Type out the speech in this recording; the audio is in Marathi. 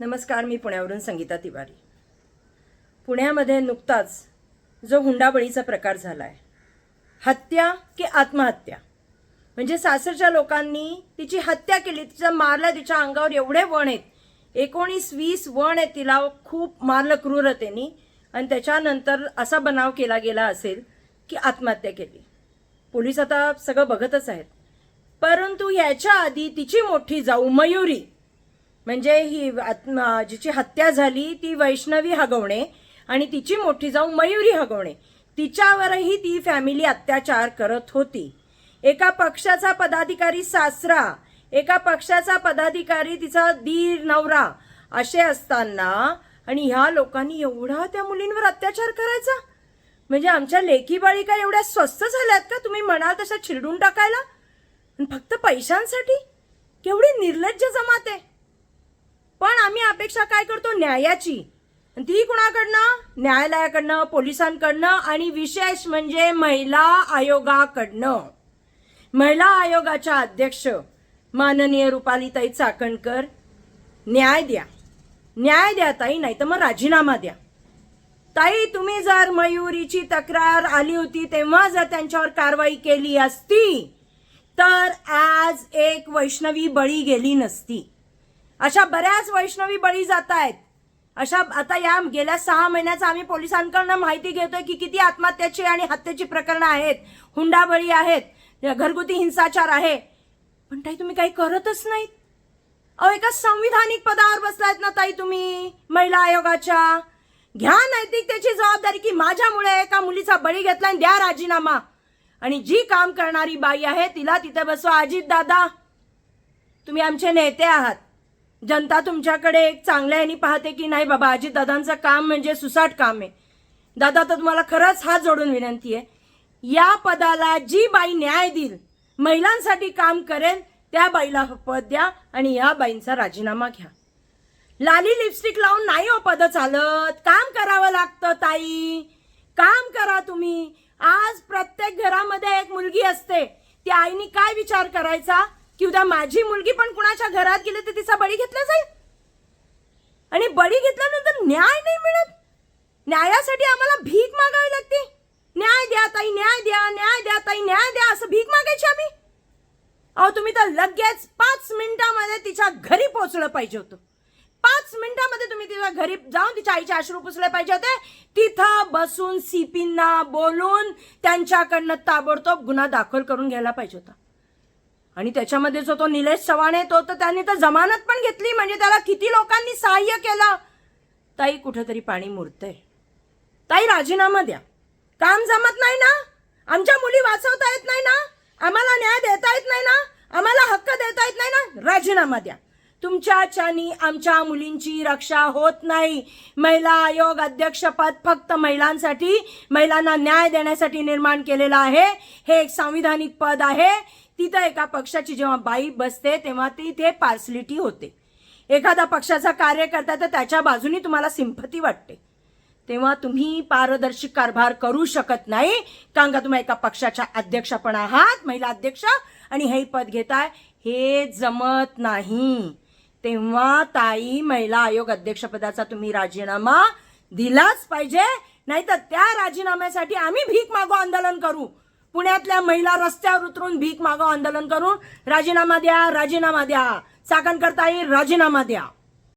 नमस्कार मी पुण्यावरून संगीता तिवारी. पुण्यामध्ये नुकताच जो हुंडाबळीचा प्रकार झाला आहे हत्या की आत्महत्या? म्हणजे सासरच्या लोकांनी तिची हत्या केली तिचा मारला तिच्या अंगावर एवढे वण आहेत एकोणीस वीस वण आहेत तिला खूप मारलं क्रूरतेने आणि त्याच्यानंतर असा बनाव केला गेला असेल की आत्महत्या केली. पोलीस आता सगळं बघतच आहेत. परंतु याच्या आधी तिची मोठी जाऊ मयुरी म्हणजे ही जिची हत्या झाली ती वैष्णवी हगवणे आणि तिची मोठी जाऊ मयुरी हगवणे. तिच्यावरही ती फॅमिली अत्याचार करत होती. एका पक्षाचा पदाधिकारी सासरा एका पक्षाचा पदाधिकारी तिचा दीर नवरा असे असताना आणि ह्या लोकांनी एवढा त्या मुलींवर अत्याचार करायचा? म्हणजे आमच्या लेखी बाळिका एवढ्या स्वस्त झाल्यात का? तुम्ही म्हणाल तशा चिरडून टाकायला? फक्त पैशांसाठी? केवढी निर्लज्ज जमात आहे. अपेक्षा काय करतो? न्यायाची. ती कुणाकडनं? न्यायालयाकडनं पोलिसांकडनं आणि विशेष म्हणजे महिला आयोगाकडनं. महिला आयोगाच्या अध्यक्ष माननीय रुपालीताई चाकणकर न्याय द्या. न्याय द्या ताई नाही तर मग राजीनामा द्या. ताई तुम्ही जर मयुरीची तक्रार आली होती तेव्हा जर त्यांच्यावर कारवाई केली असती तर आज एक वैष्णवी बळी गेली नसती. अशा बऱ्याच वैष्णवी बळी जात आहेत. अशा आता या गेल्या सहा महिन्याचा आम्ही पोलिसांकडनं माहिती घेतोय की किती आत्महत्याची आणि हत्येची प्रकरणं आहेत. हुंडाबळी आहेत. घरगुती हिंसाचार आहे. पण ताई तुम्ही काही करतच नाहीत. अहो एका संविधानिक पदावर बसलायत ना ताई तुम्ही महिला आयोगाच्या. घ्या नैतिकतेची जबाबदारी की माझ्यामुळे एका मुलीचा बळी घेतला आणि द्या राजीनामा. आणि जी काम करणारी बाई आहे तिला तिथे बसवा. अजित दादा तुम्ही आमचे नेते आहात. जनता तुमच्याकडे एक चांगल्या यांनी पाहते की नाही बाबा अजित दादांचं काम म्हणजे सुसाट काम आहे. दादा तर तुम्हाला खरंच हात जोडून विनंती आहे. या पदाला जी बाई न्याय देईल महिलांसाठी काम करेल त्या बाईला पद द्या आणि या बाईंचा राजीनामा घ्या. लाली लिपस्टिक लावून नाही हो पद चालत. काम करावं लागतं ताई. काम करा तुम्ही. आज प्रत्येक घरामध्ये एक मुलगी असते. त्या आईनी काय विचार करायचा? की उद्या माझी मुलगी पण कुणाच्या घरात गेली तर तिचा बळी घेतला जाईल? आणि बळी घेतल्यानंतर न्याय नाही मिळत? न्यायासाठी आम्हाला भीक मागावी लागते. न्याय द्या ताई न्याय द्या न्याय द्या ताई न्याय द्या असं भीक मागायची आम्ही. अहो तुम्ही तर लगेच पाच मिनिटामध्ये तिच्या घरी पोहोचलं पाहिजे होतं. पाच मिनिटामध्ये तुम्ही तिच्या घरी जाऊन तिच्या आईचे अश्रू पुसले पाहिजे होते. तिथं बसून सीपींना बोलून त्यांच्याकडनं ताबडतोब गुन्हा दाखल करून घ्यायला पाहिजे होता. आणि त्याच्यामध्ये जो तो निलेश चव्हाण येतो तो तर त्यांनी तर जमानत पण घेतली. म्हणजे त्याला किती लोकांनी सहाय्य केलं? ताई कुठंतरी पाणी मुरतंय. ताई राजीनामा द्या. काम जमत नाही ना? आमच्या मुली वाचवता येत नाही ना? आम्हाला न्याय देता येत नाही ना? आम्हाला हक्क देता येत नाही ना? राजीनामा द्या. तुमच्याच्यानी आमच्या मुलींची रक्षा होत नाही. महिला आयोग अध्यक्षपद फक्त महिलांसाठी महिलांना न्याय देण्यासाठी निर्माण केलेलं आहे. हे एक संविधानिक पद आहे. तिथं एका पक्षाची जेव्हा बाई बसते तेव्हा ती ते पार्सलिटी होते. एखादा पक्षाचा कार्य करता तर त्याच्या बाजूनी तुम्हाला सिंपती वाटते. तेव्हा तुम्ही पारदर्शी कारभार करू शकत नाही. कारण का तुम्ही एका पक्षाच्या अध्यक्ष पण आहात महिला अध्यक्ष आणि हे पद घेताय. हे जमत नाही. तेव्हा ताई महिला आयोग अध्यक्षपदाचा तुम्ही राजीनामा दिलाच पाहिजे. नाहीतर त्या राजीनाम्यासाठी आम्ही भीक मागो आंदोलन करू. पुण्यातल्या महिला रस्त्यावर उतरून भीक मागो आंदोलन करून राजीनामा द्या राजीनामा द्या. चाकण करता राजीनामा द्या.